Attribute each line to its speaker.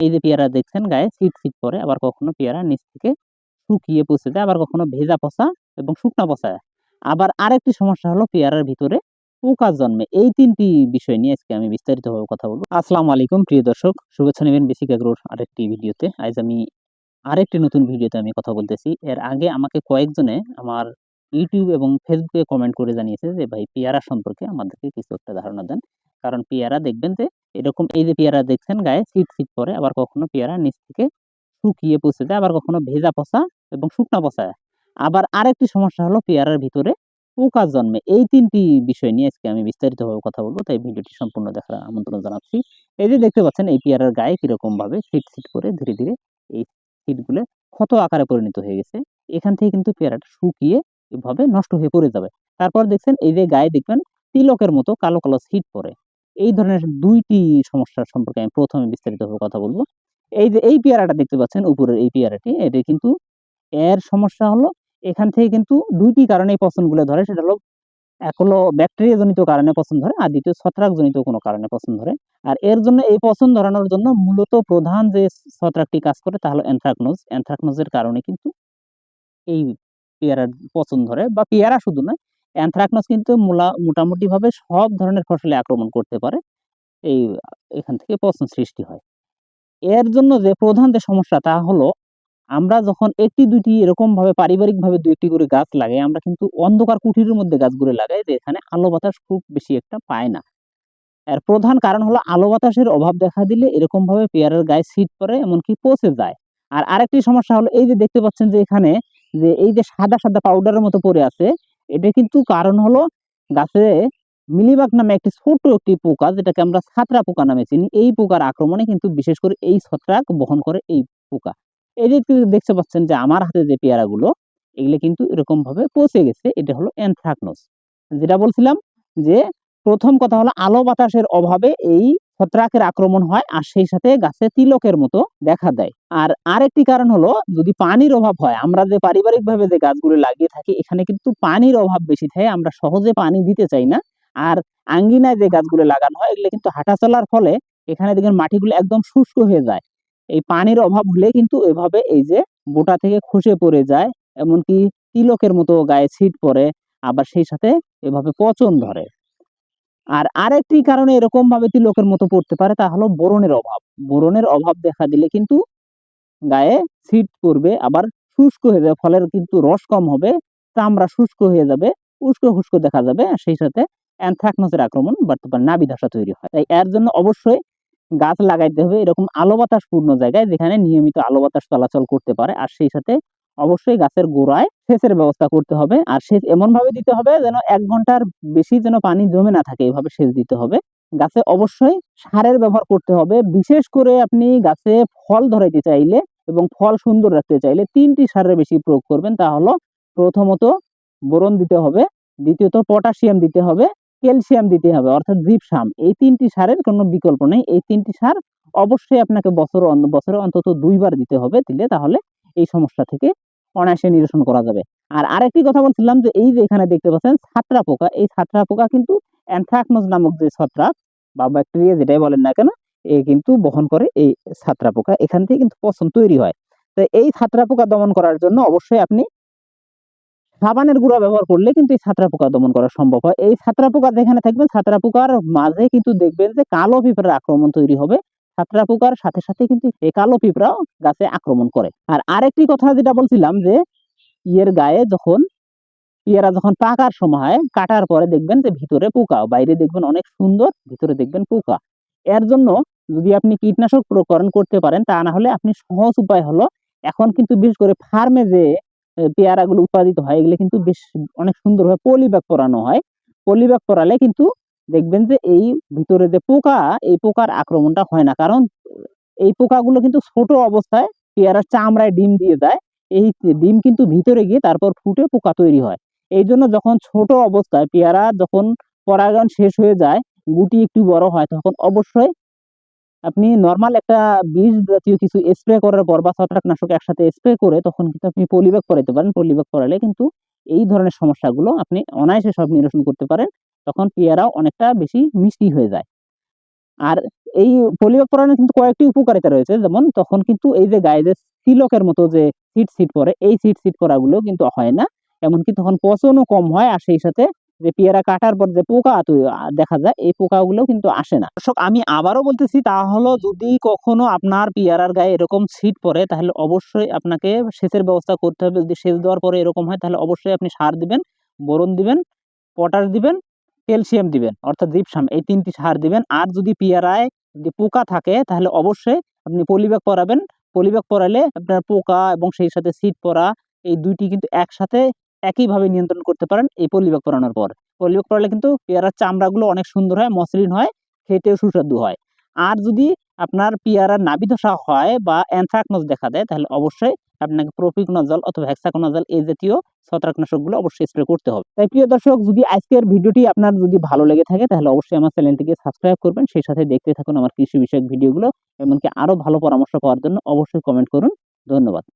Speaker 1: এই যে পেয়ারা দেখছেন গায়ে সিট সিট পরে, আবার কখনো পেয়ারা নিচ থেকে শুকিয়ে পচে যায়, আবার কখনো ভেজা পচা এবং শুকনা পচা আবার আরেকটি সমস্যা হলো পেয়ারার ভিতরে পোকা জন্মে। এই তিনটি বিষয় নিয়ে আজকে আমি বিস্তারিতভাবে কথা বলব। আসসালামু আলাইকুম, প্রিয় দর্শক। শুভেচ্ছা নেবেন বেসিক এগ্রোর আরেকটি ভিডিওতে। আজ আমি আরেকটি নতুন ভিডিওতে আমি কথা বলতেছি। এর আগে আমাকে কয়েকজনে আমার ইউটিউব এবং ফেসবুকে কমেন্ট করে জানিয়েছে যে, ভাই, পেয়ারা সম্পর্কে আমাদেরকে কিছু একটা ধারণা দেন। কারণ পেয়ারা দেখবেন যে এরকম এই যে পেয়ারা দেখছেন গায়ে সিট সিট পরে, আবার কখনো পেয়ারা নিচ থেকে শুকিয়ে পচে যায়, আবার কখনো ভেজা পচা এবং শুকনা পচা আবার আরেকটি সমস্যা হলো পেয়ারার ভিতরে পোকা জন্মে। এই তিনটি বিষয় নিয়ে আজকে আমি বিস্তারিতভাবে কথা বলব, তাই ভিডিওটি সম্পূর্ণ দেখার আমন্ত্রণ জানাচ্ছি। এই যে দেখতে পাচ্ছেন, এই পেয়ারার গায়ে কীরকম ভাবে সিট সিট করে ধীরে ধীরে এই সিটগুলো ক্ষত আকারে পরিণত হয়ে গেছে। এখান থেকে কিন্তু পেয়ারাটা শুকিয়ে এভাবে নষ্ট হয়ে পড়ে যাবে। তারপর দেখছেন, এই যে গায়ে দেখবেন, তিলকের মতো কালো কালো সিট পরে এই ধরনের দুইটি সমস্যার সম্পর্কে আমি প্রথমে বিস্তারিতভাবে কথা বলব। এই যে, এই পেয়ারাটা দেখতে পাচ্ছেন, উপরের এই পেয়ারাটি, এটা কিন্তু এর সমস্যা হলো এখান থেকে কিন্তু দুইটি কারণে পছন্দগুলো ধরে, সেটা হলো এক হলো ব্যাকটেরিয়া জনিত কারণে পছন্দ ধরে, আর দ্বিতীয় ছত্রাক জনিত কোনো কারণে পছন্দ ধরে। আর এর জন্য এই পছন্দ ধরানোর জন্য মূলত প্রধান যে ছত্রাকটি কাজ করে তা হলো অ্যানথ্রাকনোজ অ্যানথ্রাকনোজের কারণে কিন্তু এই পেয়ারার পছন্দ ধরে, বা পেয়ারা শুধু নয় অ্যানথ্রাকনোজ কিন্তু মূলা, মোটামুটিভাবে সব ধরনের ফসলে আক্রমণ করতে পারে। এই, এখান থেকে পচন সৃষ্টি হয়। এর জন্য যে প্রধান যে সমস্যা তা হলো, আমরা যখন একটি, দুইটি এরকম ভাবে পারিবারিক ভাবে দু একটি করে গাছ লাগাই, আমরা কিন্তু অন্ধকার কুঠিরের মধ্যে গাছগুলো লাগাই যে এখানে আলো বাতাস খুব বেশি একটা পায় না। এর প্রধান কারণ হলো আলো বাতাসের অভাব দেখা দিলে এরকম ভাবে পেয়ারার গায়ে সিট পরে এমনকি পচে যায়। আর আরেকটি সমস্যা হলো, এই যে দেখতে পাচ্ছেন যে এখানে যে এই যে সাদা সাদা পাউডারের মতো পড়ে আছে এটা কিন্তু কারণ হলো গাছে মিলিবাগ নামে একটি ছোট একটি পোকা, যেটাকে আমরা ছাত্রা পোকা নামে চিনি। এই পোকার আক্রমণে কিন্তু বিশেষ করে এই ছত্রাক বহন করে এই পোকা। এই যে দেখতে পাচ্ছেন যে আমার হাতে যে পেয়ারাগুলো, এগুলো কিন্তু এরকমভাবে পচে গেছে। এটা হলো অ্যানথ্রাকনোস। যেটা বলছিলাম যে প্রথম কথা হলো আলো বাতাসের অভাবে এই ছত্রাকের আক্রমণ হয়, আর সেই সাথে গাছে তিলকের মতো দেখা দেয়। আর আরেকটি কারণ হলো, যদি পানির অভাব হয়, আমরা যে পারিবারিক ভাবে যে গাছগুলো লাগিয়ে থাকি, এখানে কিন্তু পানির অভাব বেশি থাকে, আমরা সহজে পানি দিতে চাই না। আর আঙ্গিনায় যে গাছগুলো লাগানো হয়, এগুলো কিন্তু হাঁটা চলার ফলে এখানে দেখেন মাটিগুলো একদম শুষ্ক হয়ে যায়। এই পানির অভাব হলে কিন্তু এভাবে এই যে বোটা থেকে খসে পড়ে যায়, এমনকি তিলকের মতো গায়ে ছিট পড়ে, আবার সেই সাথে এভাবে পচন ধরে। আর আরেকটি কারণে এরকম ভাবে তিলকের মতো পড়তে পারে, তা হলো বোরনের অভাব। বোরনের অভাব দেখা দিলে কিন্তু গায়ে ছিট পড়বে, আবার শুষ্ক হয়ে যাবে, ফলের কিন্তু রস কম হবে, চামড়া শুষ্ক হয়ে যাবে, উস্কো খুস্কো দেখা যাবে সেই সাথে অ্যানথ্রাকনোসের আক্রমণ বাড়তে পারে নাবি ধসা তৈরি হয়। তাই এর জন্য অবশ্যই গাছ লাগাইতে হবে, এরকম আলো বাতাস পূর্ণ জায়গায় যেখানে নিয়মিত আলো বাতাস চলাচল করতে পারে, আর সেই সাথে অবশ্যই গাছের গোড়ায় সেচের ব্যবস্থা করতে হবে। আর সেচ এমন ভাবে দিতে হবে যেন এক ঘণ্টার বেশি যেন পানি জমে না থাকে এইভাবে সেচ দিতে হবে। গাছে অবশ্যই সারের ব্যবহার করতে হবে। বিশেষ করে আপনি গাছে ফল ধরাইতে চাইলে এবং ফল সুন্দর রাখতে চাইলে তিনটি সারের বেশি প্রয়োগ করবেন। তা হলো প্রথমত বোরন দিতে হবে, দ্বিতীয়ত পটাশিয়াম দিতে হবে, ক্যালসিয়াম দিতে হবে, অর্থাৎ জিপসাম। এই তিনটি সারের কোনো বিকল্প নেই। এই তিনটি সার অবশ্যই আপনাকে বছর বছরে অন্তত দুইবার দিতে হবে দিলে তাহলে এই সমস্যা থেকে অনায়াসে নিরসন করা যাবে। আর আরেকটি কথা বলছিলাম যে, এই যে এখানে দেখতে পাচ্ছেন ছাত্রা পোকা, এই ছাত্রা পোকা কিন্তু অ্যানথ্রাকনোজ নামক যে ছত্রাক বা ব্যাকটেরিয়া যেটাই বলেন না কেন, এ কিন্তু বহন করে এই ছাত্রা পোকা। এখান থেকে কিন্তু পচন তৈরি হয়। তো এই ছাত্রা পোকা দমন করার জন্য অবশ্যই আপনি সাবানের গুঁড়া ব্যবহার করলে কিন্তু এই ছাত্রা পোকা দমন করা সম্ভব হয়। এই ছাত্রা পোকা যেখানে থাকবে ছাত্রা পোকার মাঝে কিন্তু দেখবেন যে কালো পিঁপড়ার আক্রমণ তৈরি হবে। ছাত্রা পোকার সাথে সাথে কিন্তু এই কালো পিঁপড়াও গাছে আক্রমণ করে। আর আরেকটি কথা যেটা বলছিলাম যে, ইয়ের গায়ে যখন পেয়ারা যখন পাকার সময় কাটার পরে দেখবেন যে ভিতরে পোকা, বাইরে দেখবেন অনেক সুন্দর, ভিতরে দেখবেন পোকা। এর জন্য যদি আপনি কীটনাশক প্রকরণ করতে পারেন, তা না হলে আপনি সহজ উপায় হলো এখন কিন্তু বিশেষ করে ফার্মে যে পেয়ারাগুলো উৎপাদিত হয়, এগুলো কিন্তু বেশ অনেক সুন্দরভাবে পলিব্যাগ পরানো হয়। পলিব্যাগ পরালে কিন্তু দেখবেন যে এই ভিতরে যে পোকা, এই পোকার আক্রমণটা হয় না। কারণ, এই পোকাগুলো কিন্তু ছোট অবস্থায় পেয়ারার চামড়ায় ডিম দিয়ে যায় এই ডিম কিন্তু ভিতরে গিয়ে তারপর ফুটে পোকা তৈরি হয়। এই জন্য যখন ছোট অবস্থায় পেয়ারা যখন পরাগায়ন শেষ হয়ে যায়, গুটি একটু বড় হয়, তখন অবশ্যই আপনি নর্মাল একটা বীজ জাতীয় কিছু স্প্রে করার পর বা ছত্রাকনাশক একসাথে স্প্রে করে তখন কিন্তু আপনি পলিব্যাগ করাতে পারেন। পলিব্যাগ করালে কিন্তু এই ধরনের সমস্যাগুলো আপনি অনায়াসে সব নিরসন করতে পারেন। তখন পেয়ারাও অনেকটা বেশি মিষ্টি হয়ে যায়। আর এই পরানোর কিন্তু কয়েকটি উপকারিতা রয়েছে। যেমন তখন কিন্তু এই যে গায়ে যে সিলকের মতো যে সিট সিট পরে, এই সিট সিট পরাগুলো কিন্তু হয় না। এমনকি তখন পচনও কম হয় আর সেই সাথে যে পেয়ারা কাটার পর যে পোকা দেখা যায়, এই পোকাগুলো কিন্তু আসে না। দর্শক, আমি আবারও বলতেছি, তা হলো যদি কখনো আপনার পেয়ারার গায়ে এরকম সিট পড়ে তাহলে অবশ্যই আপনাকে সেচের ব্যবস্থা করতে হবে। যদি সেচ দেওয়ার পরে এরকম হয়, তাহলে অবশ্যই আপনি সার দিবেন, বোরন দিবেন, পটাশ দিবেন ক্যালসিয়াম দিবেন, অর্থাৎ জিপসাম এই তিনটি সার দিবেন। আর যদি পেয়ারায় যদি পোকা থাকে, তাহলে অবশ্যই আপনি পলিব্যাগ পরাবেন। পলিব্যাগ পরালে আপনার পোকা এবং সেই সাথে সিট পরা, এই দুইটি কিন্তু একসাথে একইভাবে নিয়ন্ত্রণ করতে পারেন এই পলিব্যাগ পরানোর পর। পলিব্যাগ পরালে কিন্তু পেয়ারার চামড়াগুলো অনেক সুন্দর হয়, মসৃণ হয়, খেতেও সুস্বাদু হয়। আর যদি আপনার পেয়ারার নাভি ধসা হয় বা অ্যানথ্রাকনোজ দেখা দেয়, তাহলে অবশ্যই আপনাকে প্রোপিকনজল অথবা হ্যাক্সাকোনাজল এই জাতীয় ছত্রাকনাশকগুলো অবশ্যই স্প্রে করতে হবে। তাই প্রিয় দর্শক, যদি আজকের ভিডিওটি আপনার যদি ভালো লেগে থাকে, তাহলে অবশ্যই আমার চ্যানেলটিকে সাবস্ক্রাইব করবেন। সেই সাথে দেখতে থাকুন আমার কৃষি বিষয়ক ভিডিওগুলো, এমনকি আরও ভালো পরামর্শ পাওয়ার জন্য অবশ্যই কমেন্ট করুন। ধন্যবাদ।